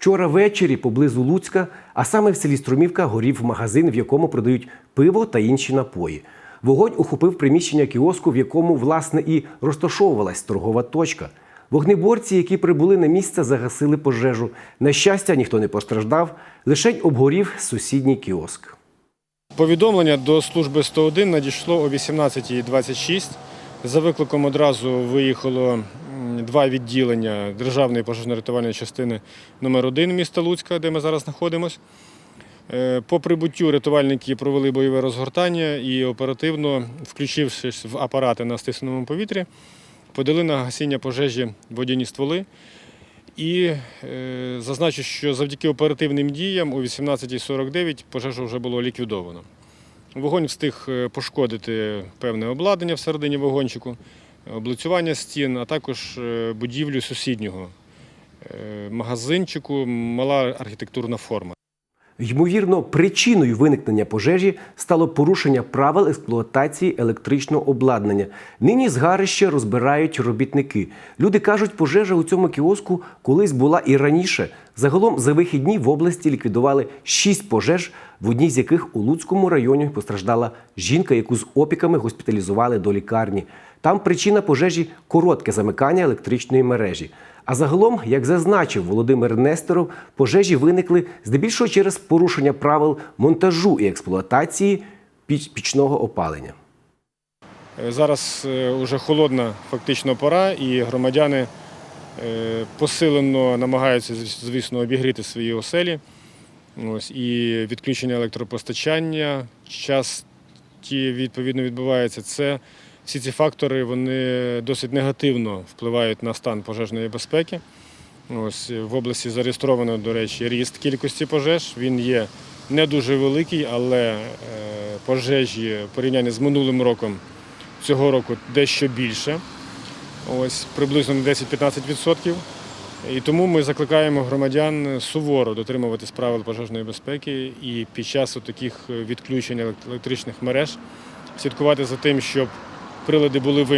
Вчора ввечері поблизу Луцька, а саме в селі Струмівка, горів магазин, в якому продають пиво та інші напої. Вогонь охопив приміщення кіоску, в якому власне і розташовувалась торгова точка. Вогнеборці, які прибули на місце, загасили пожежу. На щастя, ніхто не постраждав, лише обгорів сусідній кіоск. Повідомлення до служби 101 надійшло о 18.26. За викликом одразу виїхало два відділення Державної пожежно-рятувальної частини номер 1 міста Луцька, де ми зараз знаходимося. Е, По прибуттю рятувальники провели бойове розгортання і оперативно, включившись в апарати на стисненому повітрі, подали на гасіння пожежі водяні стволи. І е, зазначу, що завдяки оперативним діям о 18.49 пожежу вже було ліквідовано. Вогонь встиг е, пошкодити певне обладнання всередині вагончику, облицювання стін, а також е, будівлю сусіднього е, магазинчику, мала архітектурна форма. Ймовірно, причиною виникнення пожежі стало порушення правил експлуатації електричного обладнання. Нині згарище розбирають робітники. Люди кажуть, пожежа у цьому кіоску колись була і раніше. Загалом за вихідні в області ліквідували шість пожеж, в одній з яких у Луцькому районі постраждала жінка, яку з опіками госпіталізували до лікарні. Там причина пожежі коротке замикання електричної мережі. А загалом, як зазначив Володимир Несторов, пожежі виникли здебільшого через порушення правил монтажу і експлуатації пічного опалення. Е, Зараз вже холодна фактично пора, і громадяни е, посилено намагаються, звісно, обігріти свої оселі. Ось, і відключення електропостачання часті відповідно відбувається. Це всі ці фактори вони досить негативно впливають на стан пожежної безпеки. Ось в області зареєстровано, до речі, ріст кількості пожеж. Він є не дуже великий, але е, пожежі в порівнянні з минулим роком цього року дещо більше. Ось приблизно на 10-15%. І тому ми закликаємо громадян суворо дотримуватись правил пожежної безпеки і під час таких відключень електричних мереж слідкувати за тим, щоб прилади були вимкнені.